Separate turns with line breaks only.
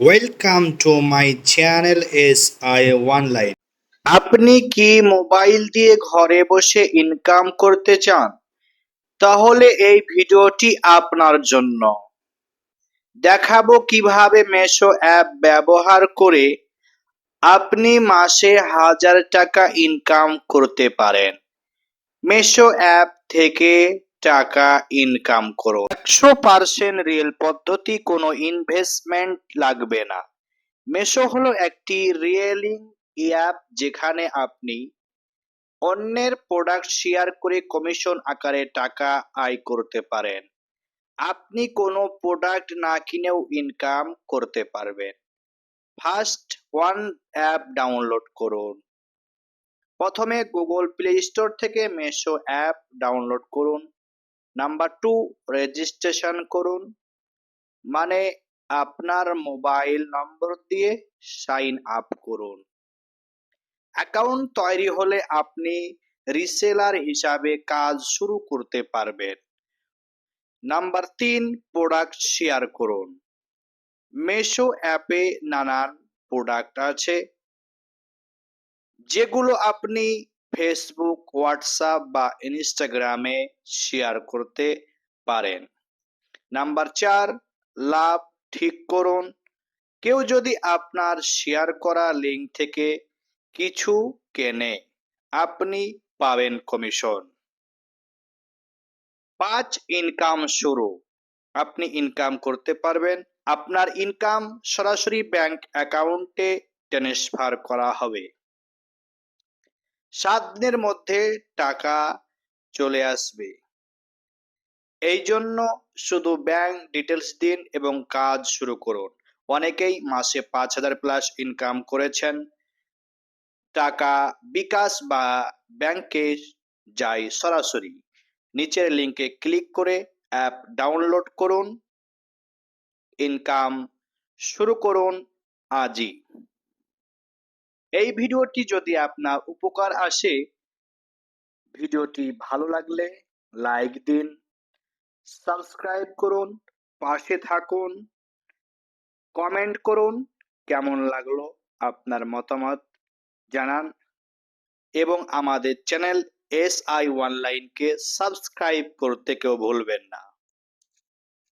Welcome to my channel SI Online.
আপনি কি mobile দিয়ে ঘরে বসে ইনকাম করতে চান? তাহলে এই ভিডিওটি আপনার জন্য। দেখাবো কীভাবে মেশো অ্যাপ ব্যবহার করে আপনি মাসে হাজার টাকা ইনকাম করতে পারেন। মেশো অ্যাপ থেকে টাকা ইনকাম করো। একশো পার্সেন্ট রিয়েল পদ্ধতি কোনো ইনভেস্টমেন্ট লাগবে না। মেশো হলো একটি রিয়েলিং অ্যাপ যেখানে আপনি অন্যের প্রোডাক্ট শেয়ার করে কমিশন আকারে টাকা আয় করতে পারেন। আপনি কোনো প্রোডাক্ট না কিনেও ইনকাম করতে পারবেন। ফার্স্ট ওয়ান অ্যাপ ডাউনলোড করুন। প্রথমে গুগল প্লে স্টোর থেকে মেশো অ্যাপ ডাউনলোড করুন। নাম্বার টু রেজিস্ট্রেশন করুন। মানে আপনার মোবাইল নম্বর দিয়ে সাইন আপ করুন। অ্যাকাউন্ট তৈরি হলে আপনি রিসেলার হিসাবে কাজ শুরু করতে পারবেন। নাম্বার তিন প্রোডাক্ট শেয়ার করুন। মেশো অ্যাপে নানান প্রোডাক্ট আছে। যেগুলো আপনি ফেসবুক হোয়াটসঅ্যাপ বা ইনস্টাগ্রামে শেয়ার করতে পারেন। নাম্বার চার, লাভ ঠিক করুন। কেউ যদি আপনার শেয়ার করা লিঙ্ক থেকে কিছু কেনে, আপনি পাবেন কমিশন পাঁচ ইনকাম শুরু। আপনি ইনকাম করতে পারবেন। আপনার ইনকাম সরাসরি ব্যাংক অ্যাকাউন্টে ট্রান্সফার করা হবে। সাত দিনের মধ্যে টাকা চলে আসবে। এই জন্য শুধু ব্যাংক ডিটেলস দিন এবং কাজ শুরু করুন। অনেকেই মাসে পাঁচ হাজার প্লাস ইনকাম করেছেন। টাকা বিকাশ বা ব্যাংকে যায় সরাসরি। নিচের লিংকে ক্লিক করে অ্যাপ ডাউনলোড করুন। ইনকাম শুরু করুন আজই। এই ভিডিওটি যদি আপনার উপকার আসে, ভিডিওটি ভালো লাগলে লাইক দিন, সাবস্ক্রাইব করুন, পাশে থাকুন, কমেন্ট করুন, কেমন লাগল আপনার মতামত জানান এবং আমাদের চ্যানেল এস আই ওয়ান লাইনকে সাবস্ক্রাইব করতে কেউ ভুলবেন না।